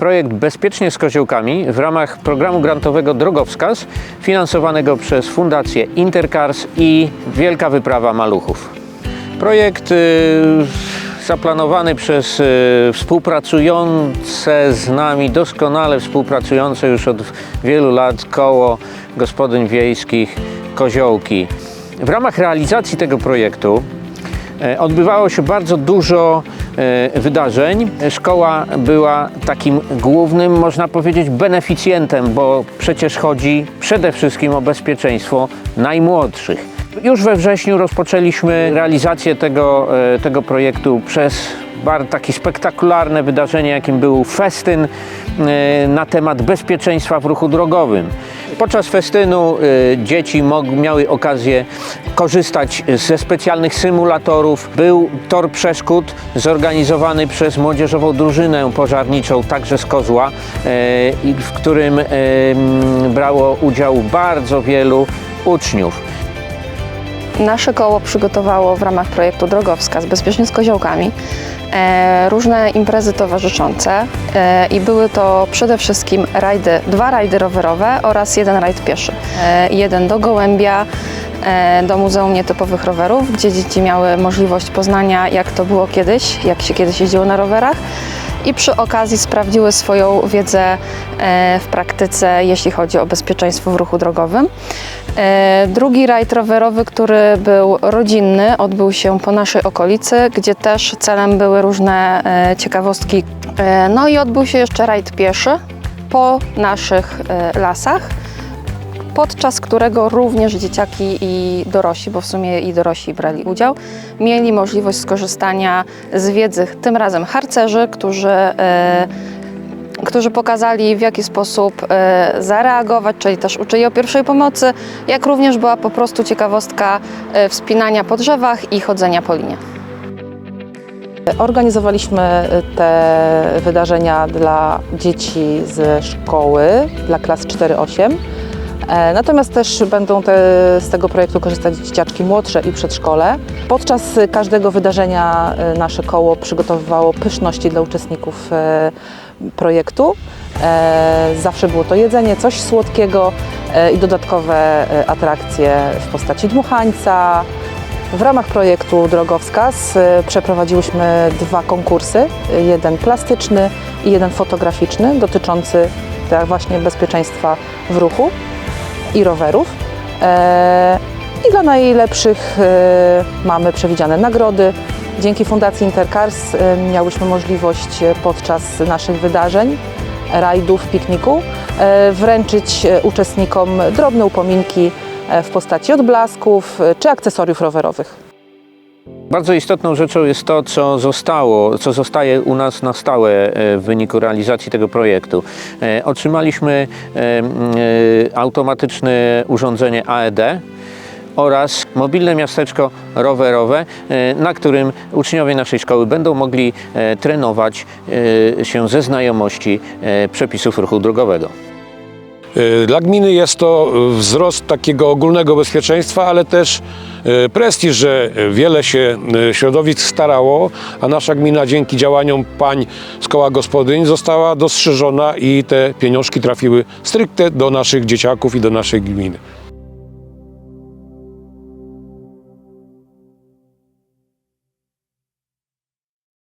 Projekt Bezpiecznie z Koziołkami w ramach programu grantowego Drogowskaz finansowanego przez Fundację Intercars i Wielka Wyprawa Maluchów. Projekt y, zaplanowany przez y, współpracujące z nami, doskonale współpracujące już od wielu lat koło gospodyń wiejskich Koziołki. W ramach realizacji tego projektu E, Odbywało się bardzo dużo wydarzeń. Szkoła była takim głównym, można powiedzieć, beneficjentem, bo przecież chodzi przede wszystkim o bezpieczeństwo najmłodszych. Już we wrześniu rozpoczęliśmy realizację tego, e, tego projektu przez takie spektakularne wydarzenie, jakim był festyn e, na temat bezpieczeństwa w ruchu drogowym. Podczas festynu e, dzieci miały okazję korzystać ze specjalnych symulatorów. Był tor przeszkód zorganizowany przez młodzieżową drużynę pożarniczą, także z Kozła, i w którym brało udział bardzo wielu uczniów. Nasze koło przygotowało w ramach projektu Drogowskaz Bezpiecznie z Koziołkami e, różne imprezy towarzyszące e, i były to przede wszystkim rajdy, dwa rajdy rowerowe oraz jeden rajd pieszy. E, jeden do Gołębia, do Muzeum Nietypowych Rowerów, gdzie dzieci miały możliwość poznania jak to było kiedyś, jak się kiedyś jeździło na rowerach i przy okazji sprawdziły swoją wiedzę e, w praktyce, jeśli chodzi o bezpieczeństwo w ruchu drogowym. E, Drugi rajd rowerowy, który był rodzinny, odbył się po naszej okolicy, gdzie też celem były różne e, ciekawostki. No i odbył się jeszcze rajd pieszy po naszych lasach podczas którego również dzieciaki i dorośli, bo w sumie i dorośli brali udział, mieli możliwość skorzystania z wiedzy tym razem harcerzy, którzy, e, którzy pokazali w jaki sposób e, zareagować, czyli też uczyli o pierwszej pomocy, jak również była po prostu ciekawostka e, wspinania po drzewach i chodzenia po linie. Organizowaliśmy te wydarzenia dla dzieci ze szkoły, dla klas 4-8. E, Natomiast też będą te, z tego projektu korzystać dzieciaczki młodsze i przedszkole. Podczas każdego wydarzenia e, nasze koło przygotowywało pyszności dla uczestników e, projektu. Zawsze było to jedzenie, coś słodkiego i dodatkowe atrakcje w postaci dmuchańca, w ramach projektu Drogowskaz przeprowadziłyśmy dwa konkursy, jeden plastyczny i jeden fotograficzny dotyczący tak właśnie bezpieczeństwa w ruchu i rowerów. E, I dla najlepszych e, mamy przewidziane nagrody. Dzięki Fundacji Intercars e, miałyśmy możliwość podczas naszych wydarzeń, rajdów, pikniku wręczyć uczestnikom drobne upominki w postaci odblasków czy akcesoriów rowerowych. Bardzo istotną rzeczą jest to, co zostało, co zostaje u nas na stałe e, w wyniku realizacji tego projektu. E, Otrzymaliśmy e, automatyczne urządzenie AED oraz mobilne miasteczko rowerowe, na którym uczniowie naszej szkoły będą mogli trenować się ze znajomości przepisów ruchu drogowego. Y, Dla gminy jest to y, wzrost takiego ogólnego bezpieczeństwa, ale też y, prestiż, że wiele się środowisk starało, a nasza gmina dzięki działaniom pań z koła gospodyń została dostrzeżona i te pieniążki trafiły stricte do naszych dzieciaków i do naszej gminy.